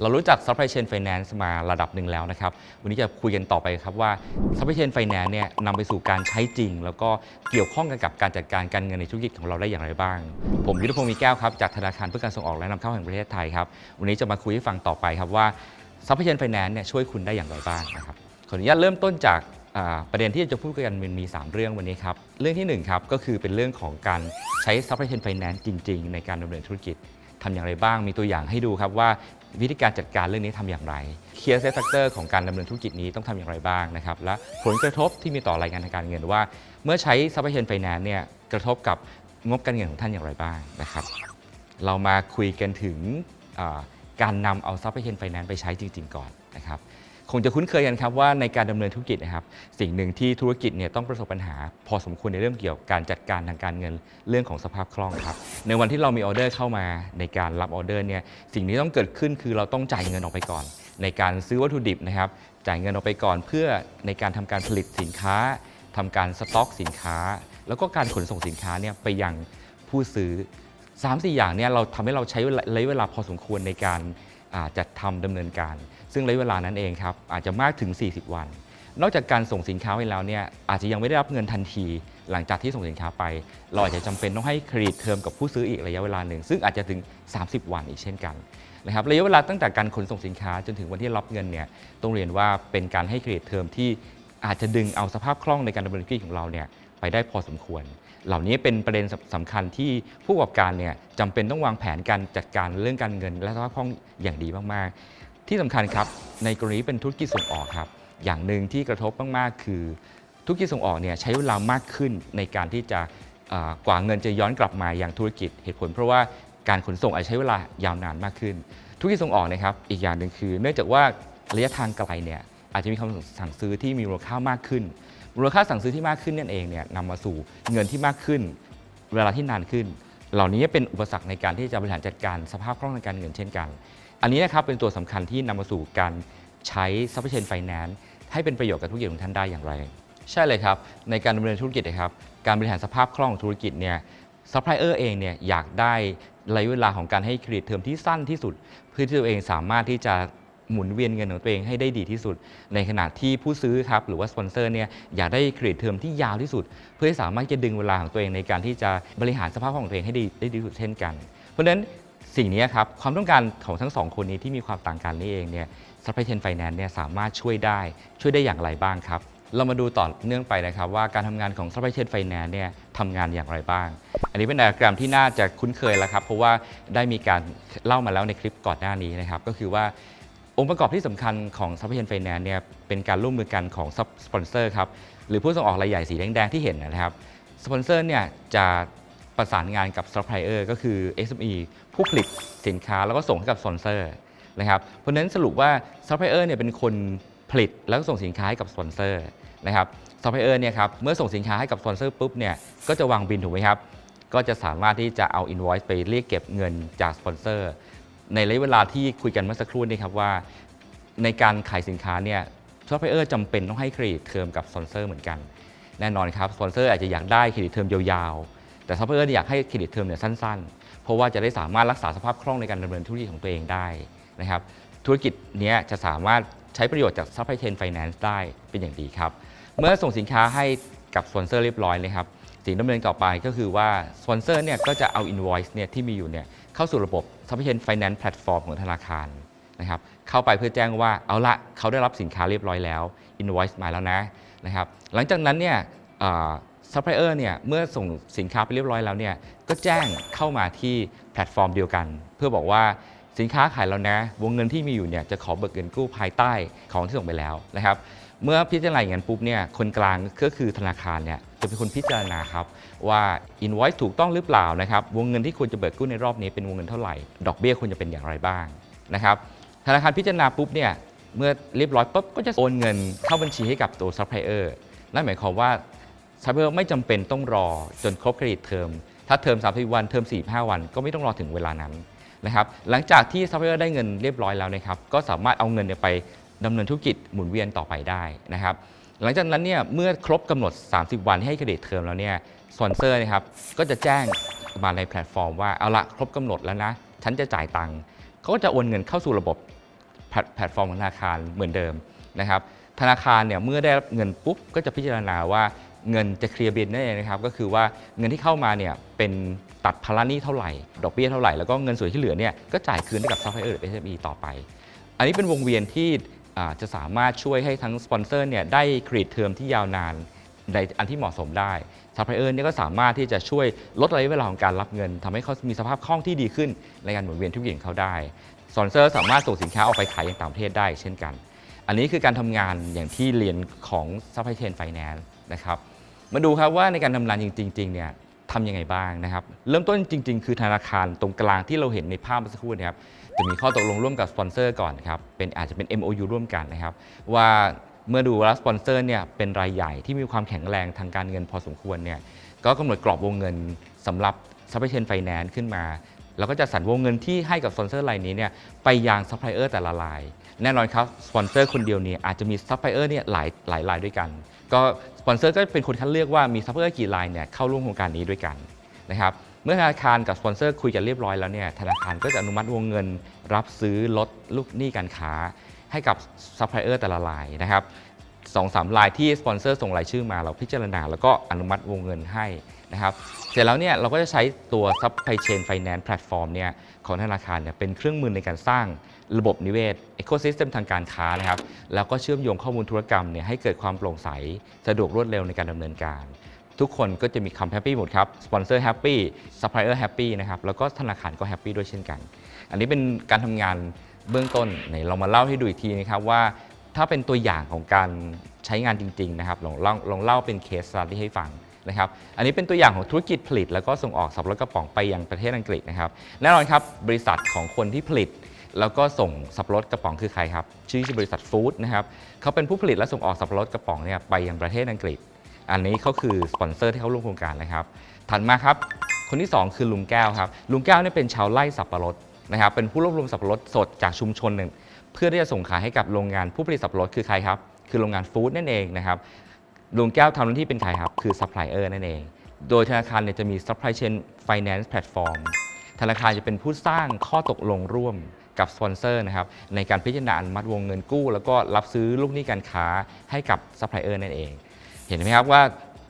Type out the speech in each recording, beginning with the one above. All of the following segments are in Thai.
เรารู้จัก supply chain finance มาระดับหนึ่งแล้วนะครับ วันนี้จะคุยกันต่อไปครับว่า supply chain finance เนี่ยนำไปสู่การใช้จริง แล้วก็เกี่ยวข้องกันกับการจัดการการเงินในธุรกิจของเราได้อย่างไรบ้าง ผมยุทธพงศ์มีแก้วครับ จากธนาคารเพื่อการส่งออกและนำเข้าแห่งประเทศไทยครับ วันนี้จะมาคุยให้ฟังต่อไปครับว่า supply chain finance เนี่ยช่วยคุณได้อย่างไรบ้างนะครับขออนุญาตเริ่มต้นจากประเด็นที่จะพูดกันมันมี 3 เรื่องวันนี้ครับ เรื่องที่1ครับก็คือเป็นเรื่องของการใช้ supply chain finance จริง ๆ ในการดำเนินธุรกิจทำอย่างไรบ้างมีตัวอย่างให้ดูครับว่า วิธีการจัดการเรื่องนี้ทำอย่างไร Key Success Factor ของการดำเนินธุรกิจนี้ต้องทำอย่างไรบ้างนะครับและผลกระทบที่มีต่อรายงานทางการเงินว่า เมื่อใช้ supply chain finance เนี่ยกระทบกับงบการเงินของท่านอย่างไรบ้างนะครับ เรามาคุยกันถึงการนำเอา supply chain finance ไปใช้จริง ๆ ก่อนนะครับ คงจะคุ้นเคยกันครับว่าในการดำเนินธุรกิจนะครับ สิ่งหนึ่งที่ธุรกิจเนี่ยต้องประสบปัญหา พอสมควรในเรื่องเกี่ยวกับการจัดการทางการเงินเรื่องของสภาพคล่องครับในวันที่เรามีออเดอร์เข้ามาในการรับออเดอร์เนี่ยสิ่งที่ต้องเกิดขึ้นคือเราต้องจ่ายเงินออกไปก่อน ในการซื้อวัตถุดิบนะครับ จ่ายเงินออกไปก่อนเพื่อในการทำการผลิตสินค้าทำการสต็อกสินค้า แล้วก็การขนส่งสินค้าเนี่ยไปยังผู้ซื้อ3ามสี่อย่างเนี่ยเราทำให้เราใช้ระยะเวลาพอสมควรในการจัดทำดำเนินการ ซึ่งระยะเวลานั้นเองครับอาจจะมากถึง 40 วัน นอกจากการส่งสินค้าไปแล้วเนี่ยอาจจะยังไม่ได้รับเงินทันที หลังจากที่ส่งสินค้าไป เราอาจจะจำเป็นต้องให้เครดิตเทอมกับผู้ซื้ออีกระยะเวลาหนึ่ง ซึ่งอาจจะถึง 30 วันอีกเช่นกันนะครับระยะเวลาตั้งแต่การขนส่งสินค้าจนถึงวันที่รับเงินเนี่ยต้องเรียนว่าเป็นการให้เครดิตเทอมที่อาจจะดึงเอาสภาพคล่องในการดำเนินธุรกิจของเราเนี่ยไปได้พอสมควร เหล่านี้เป็นประเด็นสำคัญที่ผู้ประกอบการเนี่ยจำเป็นต้องวางแผนการจัดการเรื่องการเงิน และสภาพคล่องอย่างดีมากๆ ที่สำคัญครับในกรณีเป็นธุรกิจส่งออกครับ อย่างหนึ่งที่กระทบมากๆ คือธุรกิจส่งออกเนี่ยใช้เวลามากขึ้นในการที่จะกว่าเงินจะย้อนกลับมาอย่างธุรกิจเหตุผล เพราะว่าการขนส่งอาจจะใช้เวลายาวนานมากขึ้น ธุรกิจส่งออกนะครับ อีกอย่างหนึ่งคือ เนื่องจากว่าระยะทางไกลเนี่ยอาจจะมีคำสั่งซื้อที่มีมูลค่ามากขึ้น มูลค่าสั่งซื้อที่มากขึ้นนั่นเองเนี่ยนำมาสู่เงินที่มากขึ้น เวลาที่นานขึ้น เหล่านี้เป็นอุปสรรคในการที่จะบริหารจัดการสภาพคล่องทางการเงินเช่นกัน อันนี้นะครับเป็นตัวสำคัญที่นำมาสู่การใช้ supply chain finance ให้เป็นประโยชน์กับธุรกิจของท่านได้อย่างไร ใช่เลยครับ ในการดำเนินธุรกิจนะครับการบริหารสภาพคล่องของธุรกิจเนี่ยซัพพลายเออร์เองเนี่ยอยากได้ระยะเวลาของการให้เครดิตเทอมที่สั้นที่สุด เพื่อที่ตัวเองสามารถที่จะหมุนเวียนเงินของตัวเองให้ได้ดีที่สุด ในขณะที่ผู้ซื้อครับหรือว่าสปอนเซอร์เนี่ยอยากได้เครดิตเทอมที่ยาวที่สุด เพื่อสามารถจะดึงเวลาของตัวเองในการที่จะบริหารสภาพคล่องของตัวเองให้ดีได้ดีที่สุดเช่นกัน เพราะฉะนั้น สิ่งนี้ครับความต้องการของทั้งสองคนนี้ที่มีความต่างกันนี่เองเนี่ยซัพพลายเชนไฟแนนซ์เนี่ยสามารถช่วยได้ช่วยได้อย่างไรบ้างครับ เรามาดูต่อเนื่องไปนะครับว่าการทำงานของ supply chain finance เนี่ยทำงานอย่างไรบ้าง อันนี้เป็นไดอะแกรมที่น่าจะคุ้นเคยแล้วครับ เพราะว่าได้มีการเล่ามาแล้วในคลิปก่อนหน้านี้นะครับ ก็คือว่าองค์ประกอบที่สำคัญของ supply chain finance เนี่ยเป็นการร่วมมือกันของสปอนเซอร์ครับหรือผู้ส่งออกรายใหญ่สีแดงๆที่เห็นนะครับสปอนเซอร์เนี่ยจะประสานงานกับซัพพลายเออร์ก็คือ SME ผู้ผลิตสินค้าแล้วก็ส่งให้กับสปอนเซอร์นะครับเพราะฉะนั้นสรุปว่าซัพพลายเออร์เนี่ยเป็นคนผลิตแล้วก็ส่งสินค้าให้กับสปอนเซอร์นะครับซัพพลายเออร์เนี่ยครับเมื่อส่งสินค้าให้กับสปอนเซอร์ปุ๊บเนี่ยก็จะวางบินถูกไหมครับก็จะสามารถที่จะเอา invoice ไปเรียกเก็บเงินจากสปอนเซอร์ในระยะเวลาที่คุยกันเมื่อสักครู่นี้ครับว่า ในการขายสินค้าเนี่ยซัพพลายเออร์จำเป็นต้องให้เครดิตเทอมกับสปอนเซอร์เหมือนกัน แน่นอนครับสปอนเซอร์อาจจะอยากได้เครดิตเทอมยาวๆแต่ซัพพลายเออร์อยากให้เครดิตเทอมเนี่ยสั้นๆ เพราะว่าจะได้สามารถรักษาสภาพคล่องในการดำเนินธุรกิจของตัวเองได้นะครับธุรกิจเนี้ยจะสามารถใช้ประโยชน์จาก supply chain finance ได้เป็นอย่างดีครับ เมื่อส่งสินค้าให้กับสปอนเซอร์เรียบร้อยเลยครับสิ่งดำเนินต่อไปก็คือว่าสปอนเซอร์เนี่ยก็จะเอา invoice เนี่ยที่มีอยู่เนี่ยเข้าสู่ระบบ supply chain finance platform ของธนาคารนะครับเข้าไปเพื่อแจ้งว่าเอาละเขาได้รับสินค้าเรียบร้อยแล้ว invoice มาแล้วนะนะครับหลังจากนั้นเนี่ย ซัพพลายเออร์เนี่ยเมื่อส่งสินค้าไปเรียบร้อยแล้วเนี่ยก็แจ้งเข้ามาที่แพลตฟอร์มเดียวกัน เพื่อบอกว่าสินค้าขายแล้วนะ วงเงินที่มีอยู่เนี่ยจะขอเบิกเงินกู้ภายใต้ของที่ส่งไปแล้วนะครับเมื่อพิจารณาอย่างนั้นปุ๊บเนี่ยคนกลางก็คือธนาคารเนี่ยจะเป็นคนพิจารณาครับว่า invoice ถูกต้องหรือเปล่านะครับวงเงินที่ควรจะเบิกกู้ในรอบนี้เป็นวงเงินเท่าไหร่ ดอกเบี้ยควรจะเป็นอย่างไรบ้างนะครับธนาคารพิจารณาปุ๊บเนี่ยเมื่อเรียบร้อยปุ๊บก็จะโอนเงินเข้าบัญชีให้กับตัวซัพพลายเออร์นั่นหมายความว่า ซัพเออร์ไม่จำเป็นต้องรอจนครบเครดิตเทอม ถ้าเทอม30 วัน เทอม45 วัน ก็ไม่ต้องรอถึงเวลานั้นนะครับหลังจากที่ซัพพลายเออร์ได้เงินเรียบร้อยแล้วนะครับก็สามารถเอาเงินไปดำเนินธุรกิจหมุนเวียนต่อไปได้นะครับหลังจากนั้นเนี่ยเมื่อครบกำหนด 30 วันให้เครดิตเทอมแล้วเนี่ยสปอนเซอร์นะครับก็จะแจ้งมาในแพลตฟอร์มว่าเอาละครบกำหนดแล้วนะ ฉันจะจ่ายตังค์เขาก็จะโอนเงินเข้าสู่ระบบแพลตแพลตฟอร์มของธนาคารเหมือนเดิมนะครับธนาคารเนี่ยเมื่อได้รับเงินปุ๊บก็จะพิจารณาว่า เงินจะเคลียร์บินนั่นเองนะครับก็คือว่าเงินที่เข้ามาเนี่ยเป็นตัดภาระหนี้เท่าไหร่ ดอกเบี้ยเท่าไหร่ แล้วก็เงินส่วนที่เหลือเนี่ยก็จ่ายคืนให้กับซัพพลายเออร์หรือ SME ต่อไป อันนี้เป็นวงเวียนที่จะสามารถช่วยให้ทั้งสปอนเซอร์เนี่ยได้เครดิตเทอมที่ยาวนานในอันที่เหมาะสมได้ซัพพลายเออร์เนี่ยก็สามารถที่จะช่วยลดระยะเวลาของการรับเงินทำให้เขามีสภาพคล่องที่ดีขึ้น ในการหมุนเวียนธุรกิจของเขาได้สปอนเซอร์สามารถส่งสินค้าออกไปขายอย่างต่างประเทศได้เช่นกัน อันนี้คือการทำงานอย่างที่เรียนของ supply chain finance นะครับ มาดูครับว่าในการทำงานจริงๆเนี่ยทำยังไงบ้างนะครับ เริ่มต้นจริง ๆ คือธนาคารตรงกลางที่เราเห็นในภาพเมื่อสักครู่นะครับจะมีข้อตกลงร่วมกับสปอนเซอร์ก่อนครับเป็นอาจจะเป็น MOU ร่วมกันนะครับ ว่าเมื่อดูแล้วสปอนเซอร์เนี่ยเป็นรายใหญ่ที่มีความแข็งแรงทางการเงินพอสมควรเนี่ยก็กำหนดกรอบวงเงินสำหรับ supply chain finance ขึ้นมาแล้วก็จะสรรวงเงินที่ให้กับสปอนเซอร์รายนี้เนี่ยไปยังซัพพลายเออร์แต่ละราย แน่นอนครับสปอนเซอร์คนเดียวเนี่ยอาจจะมีซัพพลายเออร์เนี่ยหลายหลายรายด้วยกัน ก็สปอนเซอร์ก็เป็นคนคัดเลือกว่ามีซัพพลายเออร์กี่รายเนี่ยเข้าร่วมโครงการนี้ด้วยกันนะครับเมื่อธนาคารกับสปอนเซอร์คุยกันเรียบร้อยแล้วเนี่ยธนาคารก็จะอนุมัติวงเงิน รับซื้อลดลูกหนี้การค้า ให้กับซัพพลายเออร์แต่ละรายนะครับสองสามรายที่สปอนเซอร์ส่งรายชื่อมาเราพิจารณา แล้วก็อนุมัติวงเงินให้นะครับเสร็จแล้วเนี่ยเราก็จะใช้ตัว Supply Chain Finance Platform เนี่ยของธนาคารเนี่ยเป็นเครื่องมือในการสร้าง ระบบนิเวศ Ecosystem ทางการค้านะครับแล้วก็เชื่อมโยงข้อมูลธุรกรรมเนี่ยให้เกิดความโปร่งใส สะดวกรวดเร็วในการดำเนินการ ทุกคนก็จะมีคำแฮปปี้หมดครับสปอนเซอร์แฮปปี้ซัพพลายเออร์แฮปปี้นะครับแล้วก็ธนาคารก็แฮปปี้ด้วยเช่นกัน อันนี้เป็นการทำงานเบื้องต้นไหนเรามาเล่าให้ดูอีกทีนะครับว่าถ้าเป็นตัวอย่างของการใช้งานจริงๆนะครับลองเล่าลองเล่าเป็นเคสสต u d ให้ฟังนะครับอันนี้เป็นตัวอย่างของธุรกิจผลิต แล้วก็ส่งออกสับปะรดกระป๋องไปยังประเทศอังกฤษนะครับแน่นอนครับบริษัทของคนที่ผลิต แล้วก็ส่งสับปะรดกระป๋องคือใครครับชื่อบริษัทฟู้ดนะครับเขาเป็นผู้ผลิตและส่งออกสับปะรดกระป๋องเนี่ยไปยังประเทศอังกฤษ อันนี้เขาคือสปอนเซอร์ที่เขาร่วมโครงการนะครับถัดมาครับ คนที่ 2 คือลุงแก้วครับลุงแก้วเนี่ยเป็นชาวไร่สับปะรดนะครับเป็นผู้รวบรวมสับปะรดสดจากชุมชนหนึ่ง เพื่อที่จะส่งขายให้กับโรงงานผู้ผลิตสับปะรดคือใครครับคือโรงงานฟู้ดนั่นเองนะครับลุงแก้วทำหน้าที่เป็นใครครับคือซัพพลายเออร์นั่นเอง โดยธนาคารเนี่ยจะมี supply chain finance platform ธนาคารจะเป็นผู้สร้างข้อตกลงร่วม กับสปอนเซอร์นะครับในการพิจารณาอนุมัติวงเงินกู้ แล้วก็รับซื้อลูกหนี้การค้าให้กับซัพพลายเออร์นั่นเอง เห็นไหมครับว่า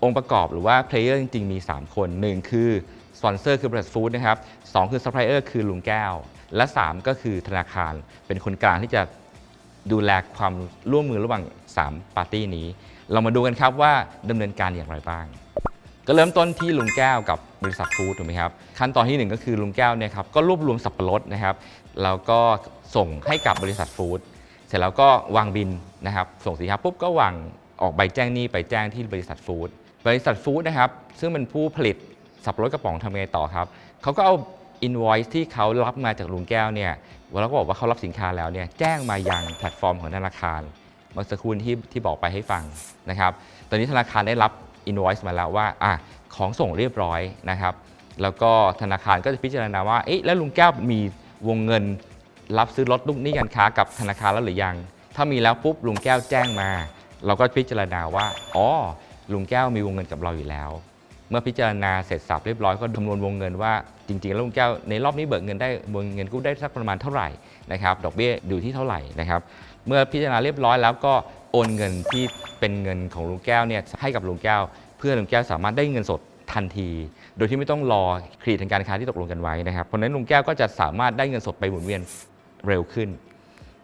องค์ประกอบหรือว่าเพลเยอร์จริงๆมี 3 คน 1 คือสปอนเซอร์คือบริษัทฟู้ดนะครับสคือซัพพลายเออร์คือลุงแก้ว และ 3 ก็คือธนาคาร เป็นคนกลางที่จะดูแลความร่วมมือระหว่าง 3 ปาร์ตี้นี้ เรามาดูกันครับว่าดำเนินการอย่างไรบ้าง ก็เริ่มต้นที่ลุงแก้วกับบริษัทฟู้ดถูกไหมครับ ขั้นตอนที่หนึ่งก็คือลุงแก้วเนี่ยครับก็รวบรวมสับปะรดนะครับ แล้วก็ส่งให้กับบริษัทฟู้ดเสร็จแล้วก็วางบินนะครับส่งสินค้าปุ๊บก็วางออกใบแจ้งหนี้ไปแจ้งที่บริษัทฟู้ดบริษัทฟู้ดนะครับซึ่งเป็นผู้ผลิตสับปะรดกระป๋องทำไงต่อครับเขาก็เอา invoice ที่เขารับมาจากลุงแก้วเนี่ยแล้วก็บอกว่าเขารับสินค้าแล้วเนี่ยแจ้งมายังแพลตฟอร์มของธนาคารเมื่อสักครู่ที่ที่บอกไปให้ฟังนะครับ ตอนนี้ธนาคารได้รับ invoice มาแล้วว่าอะของส่งเรียบร้อยนะครับ แล้วก็ธนาคารก็จะพิจารณาว่าเอ๊ะแล้วลุงแก้วมี วงเงินรับซื้อรถลูกหนี้การค้ากับธนาคารแล้วหรือยัง ถ้ามีแล้วปุ๊บลุงแก้วแจ้งมา เราก็พิจารณาว่า อ๋อ ลุงแก้วมีวงเงินกับเราอยู่แล้ว เมื่อพิจารณาเสร็จสับเรียบร้อยก็คำนวณวงเงินว่าจริงๆ แล้วลุงแก้วในรอบนี้เบิกเงินได้วงเงินกู้ได้สักประมาณเท่าไหร่นะครับ ดอกเบี้ยอยู่ที่เท่าไหร่นะครับ เมื่อพิจารณาเรียบร้อยแล้วก็โอนเงินที่เป็นเงินของลุงแก้วเนี่ยให้กับลุงแก้ว เพื่อลุงแก้วสามารถได้เงินสด ทันที โดยที่ไม่ต้องรอเครดิตทางการค้าที่ตกลงกันไว้นะครับเพราะนั้นลุงแก้วก็จะสามารถได้เงินสดไปหมุนเวียนเร็วขึ้น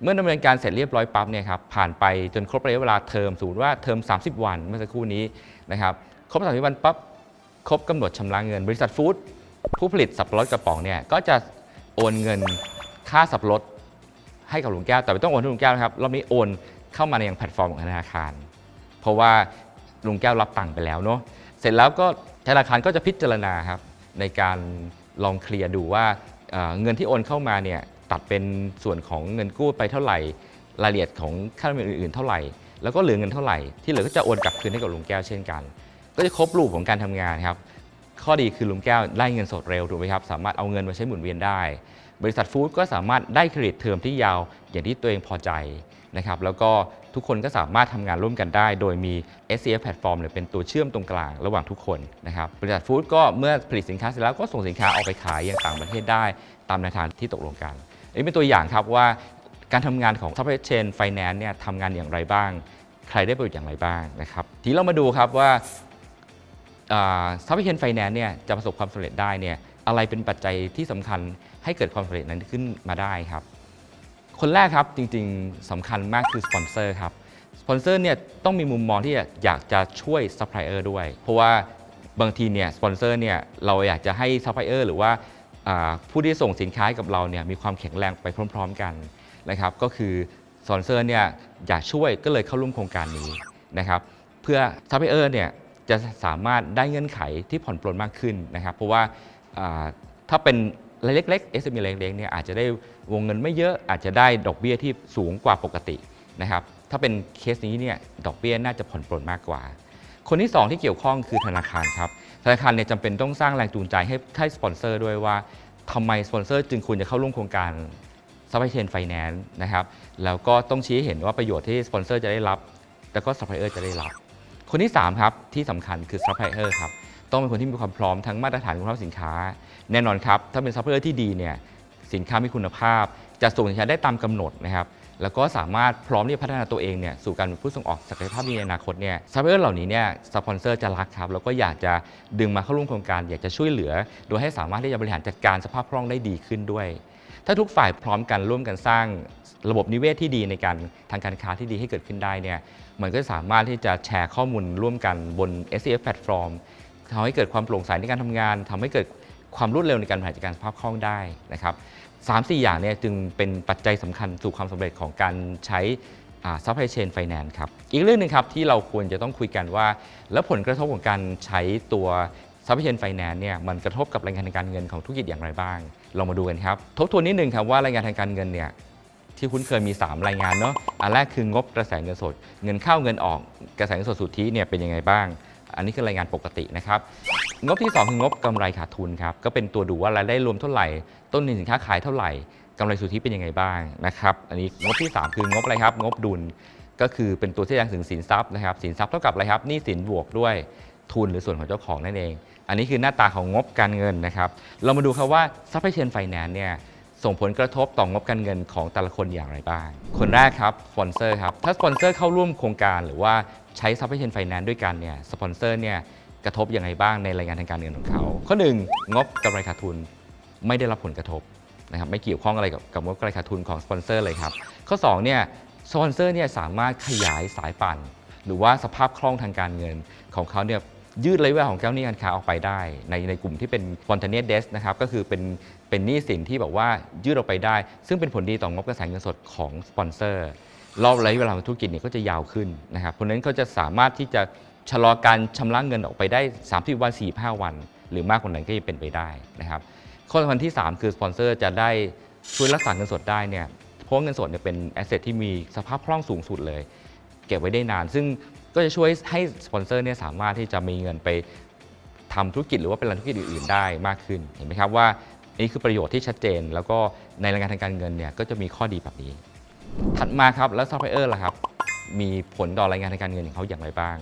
เมื่อดำเนินการเสร็จเรียบร้อยปั๊บเนี่ยครับผ่านไปจนครบระยะเวลาเทอมสมมติว่าเทอม 30 วันเมื่อสักครู่นี้นะครับครบ30วันปั๊บครบกำหนดชำระเงิน บริษัทฟู้ดผู้ผลิตสับปะรดกระป๋องเนี่ยก็จะโอนเงินค่าสับปะรดให้กับลุงแก้ว แต่ไม่ต้องโอนให้ลุงแก้วนะครับรอบนี้โอนเข้ามาในยังแพลตฟอร์มของธนาคาร เพราะว่าลุงแก้วรับตังค์ไปแล้วเนาะเสร็จแล้วก็ ธนาคารก็จะพิจารณาครับในการลองเคลียร์ดูว่าเเงินที่โอนเข้ามาเนี่ยตัดเป็นส่วนของเงินกู้ไปเท่าไหร่ รายละเอียดของค่าธรรมเนียมอื่นๆเท่าไหร่ แล้วก็เหลือเงินเท่าไหร่ ที่เหลือก็จะโอนกลับคืนให้กับลุงแก้วเช่นกัน ก็จะครบรูปของการทำงานครับ ข้อดีคือลุงแก้วได้เงินสดเร็วถูกไหมครับ สามารถเอาเงินมาใช้หมุนเวียนได้ บริษัทฟู้ดก็สามารถได้เครดิตเทอมที่ยาวอย่างที่ตัวเองพอใจ นะครับแล้วก็ทุกคนก็สามารถทำงานร่วมกันได้ โดยมี SCF Platform เนี่ยเป็นตัวเชื่อมตรงกลางระหว่างทุกคนนะครับบริษัทฟู้ดก็เมื่อผลิตสินค้าเสร็จแล้วก็ส่งสินค้าออกไปขายยังต่างประเทศได้ ตามแนวทางที่ตกลงกันอันนี้เป็นตัวอย่างครับว่าการทำงานของ supply chain finance เนี่ยทำงานอย่างไรบ้าง ใครได้ประโยชน์อย่างไรบ้างนะครับ ทีนี้เรามาดูครับว่าซัพพลายเชนไฟแนนซ์เนี่ยจะประสบความสำเร็จได้เนี่ยอะไรเป็นปัจจัยที่สำคัญให้เกิดความสำเร็จนั้นขึ้นมาได้ครับ คนแรกครับจริงๆสำคัญมากคือสปอนเซอร์ครับสปอนเซอร์เนี่ยต้องมีมุมมองที่อยากจะช่วยซัพพลายเออร์ด้วย เพราะว่าบางทีเนี่ยสปอนเซอร์เนี่ยเราอยากจะให้ซัพพลายเออร์หรือว่าผู้ที่ส่งสินค้าให้กับเราเนี่ยมีความแข็งแรงไปพร้อม ๆกันนะครับก็คือสปอนเซอร์เนี่ยอยากช่วยก็เลยเข้าร่วมโครงการนี้นะครับเพื่อซัพพลายเออร์เนี่ยจะสามารถได้เงื่อนไขที่ผ่อนปลนมากขึ้นนะครับ เพราะว่าถ้าเป็น รายเล็กๆ SME รายเล็กๆเนี่ยอาจจะได้วงเงินไม่เยอะอาจจะได้ดอกเบี้ยที่สูงกว่าปกตินะครับถ้าเป็นเคสนี้เนี่ยดอกเบี้ยน่าจะผ่อนปลนมากกว่า คนที่ 2 ที่เกี่ยวข้องคือธนาคารครับธนาคารเนี่ยจำเป็นต้องสร้างแรงจูงใจให้ให้สปอนเซอร์ด้วยว่าทำไมสปอนเซอร์จึงควรจะเข้าร่วมโครงการ supply chain finance นะครับแล้วก็ต้องชี้ให้เห็นว่าประโยชน์ที่สปอนเซอร์จะได้รับ แล้วก็ซัพพลายเออร์จะได้รับ คนที่ 3 ครับ ที่สำคัญคือซัพพลายเออร์ครับ ต้องเป็นคนที่มีความพร้อมทั้งมาตรฐานคุณภาพสินค้า แน่นอนครับ ถ้าเป็นซัพพลายเออร์ที่ดีเนี่ยสินค้ามีคุณภาพ จะส่งสินค้าได้ตามกำหนดนะครับแล้วก็สามารถพร้อมที่จะพัฒนาตัวเองเนี่ยสู่การเป็นผู้ส่งออกศักยภาพในอนาคตเนี่ยซัพพลายเออร์เหล่านี้เนี่ยสปอนเซอร์จะรักครับ แล้วก็อยากจะดึงมาเข้าร่วมโครงการ อยากจะช่วยเหลือ โดยให้สามารถที่จะบริหารจัดการสภาพคล่องได้ดีขึ้นด้วย ถ้าทุกฝ่ายพร้อมกันร่วมกันสร้างระบบนิเวศที่ดีในการทางการค้าที่ดีให้เกิดขึ้นได้เนี่ยมันก็สามารถที่จะแชร์ข้อมูลร่วมกันบน SCF Platform ทำให้เกิดความโปร่งใสในการทำงานทำให้เกิดความรวดเร็วในการบริหารจัดการสภาพคล่องได้นะครับสามสี่อย่างเนี่ยจึงเป็นปัจจัยสำคัญสู่ความสำเร็จของการใช้ซัพพลายเชนไฟแนนซ์ครับ อีกเรื่องหนึงครับที่เราควรจะต้องคุยกันว่า แล้วผลกระทบของการใช้ตัวซัพพลายเชนไฟแนนซ์เนี่ยมันกระทบกับรายงานทางการเงินของธุรกิจอย่างไรบ้างลองมาดูกันครับ ทบทวนนิดนึงครับว่ารายงานทางการเงินเนี่ยที่คุ้นเคยมี 3 รายงานเนาะอันแรกคืองบกระแสเงินสด เงินเข้าเงินออกกระแสเงินสดสุทธิเนี่ยเป็นยังไงบ้าง อันนี้คือรายงานปกตินะครับ งบที่2คืองบกำไรขาดทุนครับ ก็เป็นตัวดูว่ารายได้รวมเท่าไหร่ ต้นทุนสินค้าขายเท่าไหร่กำไรสุทธิเป็นยังไงบ้างนะครับ อันนี้งบที่ 3 คืองบอะไรครับ งบดุล ก็คือเป็นตัวที่แสดงถึงสินทรัพย์นะครับ สินทรัพย์เท่ากับอะไรครับหนี้สินบวกด้วยทุนหรือส่วนของเจ้าของนั่นเอง อันนี้คือหน้าตาของงบการเงินนะครับ เรามาดูครับว่า supply chain finance เนี่ย ส่งผลกระทบต่องบการเงินของแต่ละคนอย่างไรบ้าง คนแรกครับสปอนเซอร์ครับ ถ้าสปอนเซอร์เข้าร่วมโครงการหรือว่าใช้ supply chain finance ด้วยกันเนี่ยสปอนเซอร์เนี่ยกระทบยังไงบ้างในรายงานทางการเงินของเขา ข้อหนึ่งงบกำไรขาดทุนไม่ได้รับผลกระทบนะครับไม่เกี่ยวข้องอะไรกับกับงบกำไรขาดทุนของสปอนเซอร์เลยครับ ข้อ2เนี่ยสปอนเซอร์เนี่ยสามารถขยายสายปั่น หรือว่าสภาพคล่องทางการเงินของเขาเนี่ย ยืดระยะเวลาของเจ้าหนี้การค้าออกไปได้ ในในกลุ่มที่เป็น spontaneous debt นะครับก็คือเป็นเป็นหนี้สินที่แบบว่ายืดออกไปได้ ซึ่งเป็นผลดีต่องบกระแสเงินสดของสปอนเซอร์รอบระยะเวลาของธุรกิจเนี่ยก็จะยาวขึ้นนะครับเพราะนั้นเขาจะสามารถที่จะชะลอการชำระเงินออกไปได้ 30 วัน 45 วัน หรือมากกว่านั้นก็จะเป็นไปได้นะครับข้อสำคัญที่ 3 คือสปอนเซอร์จะได้ช่วยรักษาเงินสดได้เนี่ยเพราะว่าเงินสดเนี่ยเป็นแอสเซทที่มีสภาพคล่องสูงสุดเลย เก็บไว้ได้นาน ซึ่ง ก็จะช่วยให้สปอนเซอร์เนี่ยสามารถที่จะมีเงินไปทำธุรกิจหรือว่าเป็นรันธุรกิจอื่น ๆ ได้มากขึ้นเห็นไหมครับว่านี่คือประโยชน์ที่ชัดเจน แล้วก็ในรายงานทางการเงินเนี่ยก็จะมีข้อดีแบบนี้ ถัดมาครับแล้วซัพพลายเออร์ล่ะครับมีผลต่อรายงานทางการเงินของเขาอย่างไรบ้าง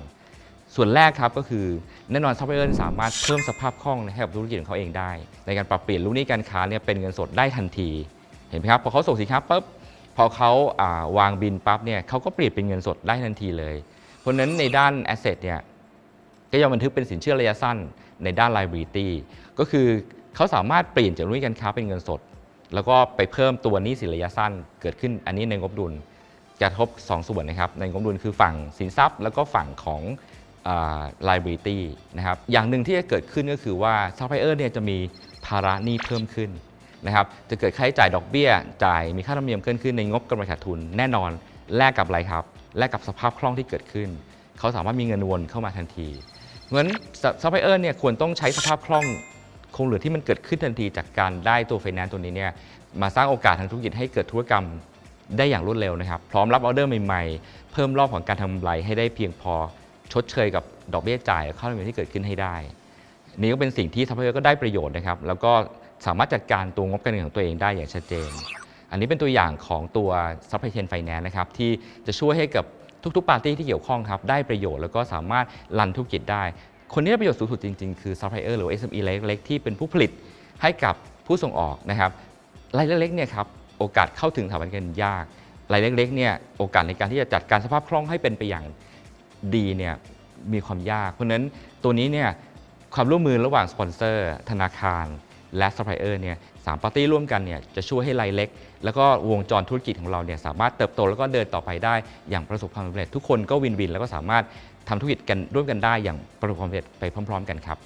ส่วนแรกครับก็คือแน่นอนซัพพลายเออร์สามารถเพิ่มสภาพคล่องให้กับธุรกิจของเขาเองได้ ในการปรับเปลี่ยนลูกหนี้การค้าเนี่ยเป็นเงินสดได้ทันที เห็นไหมครับพอเขาส่งสินค้าปุ๊บพอเขาาวางบินปั๊บเนี่ยเขาก็เปลี่ยนเป็นเงินสดได้ทันทีเลย เพราะนั้นในด้านแอสเซทเนี่ยก็ยังบันทึกเป็นสินเชื่อระยะสั้นในด้าน liability ก็คือเขาสามารถเปลี่ยนจากลูกหนี้การค้าเป็นเงินสด แล้วก็ไปเพิ่มตัวหนี้สินระยะสั้นเกิดขึ้นอันนี้ในงบดุลจะทบ 2 ส่วนนะครับในงบดุลคือฝั่งสินทรัพย์ แล้วก็ฝั่งของอ liability นะครับอย่างหนึ่งที่จะเกิดขึ้นก็คือว่า supplier เนี่ยจะมีภาระหนี้เพิ่มขึ้นนะครับจะเกิดค่าใช้จ่ายดอกเบี้ย จ่ายมีค่าธรรมเนียมเกินขึ้นในงบกำไรขาดทุนแน่นอนแลกกับอะไรครับ แลกกับสภาพคล่องที่เกิดขึ้น เขาสามารถมีเงินวนเข้ามาทันทีเพราะฉะนั้นซัพพลายเออร์เนี่ยควรต้องใช้สภาพคล่องคงเหลือที่มันเกิดขึ้นทันทีจากการได้ตัวไฟแนนซ์ตัวนี้เนี่ยมาสร้างโอกาสทางธุรกิจให้เกิดธุรกรรมได้อย่างรวดเร็วนะครับ พร้อมรับออเดอร์ใหม่ๆ เพิ่มรอบของการทำกำไรให้ได้เพียงพอชดเชยกับดอกเบี้ยจ่ายค่าธรรมเนียมที่เกิดขึ้นให้ได้ นี่ก็เป็นสิ่งที่ซัพพลายเออร์ก็ได้ประโยชน์นะครับ แล้วก็สามารถจัดการตัวงบการเงินของตัวเองได้อย่างชัดเจน อันนี้เป็นตัวอย่างของตัว supply chain finance นะครับที่จะช่วยให้กับทุกๆปาร์ตี้ที่เกี่ยวข้องครับได้ประโยชน์แล้วก็สามารถรันธุรกิจได้ คนที่ได้ประโยชน์สูงสุดจริง ๆ คือ supplier หรือ SME เล็กๆที่เป็นผู้ผลิตให้กับผู้ส่งออกนะครับรายเล็กๆเนี่ยครับโอกาสเข้าถึงสถาบันการเงินยากรายเล็กๆเนี่ยโอกาสในการที่จะจัดการสภาพคล่องให้เป็นไปอย่างดีเนี่ยมีความยาก เพราะนั้นตัวนี้เนี่ยความร่วมมือระหว่างสปอนเซอร์ ธนาคาร และซัพพลายเออร์เนี่ย สามปาร์ตี้ร่วมกันเนี่ยจะช่วยให้รายเล็ก แล้วก็วงจรธุรกิจของเราเนี่ยสามารถเติบโตแล้วก็เดินต่อไปได้อย่างประสบความสำเร็จ ทุกคนก็วินวิน แล้วก็สามารถทำธุรกิจกันร่วมกันได้อย่างประสบความสำเร็จไปพร้อม ๆ กันครับ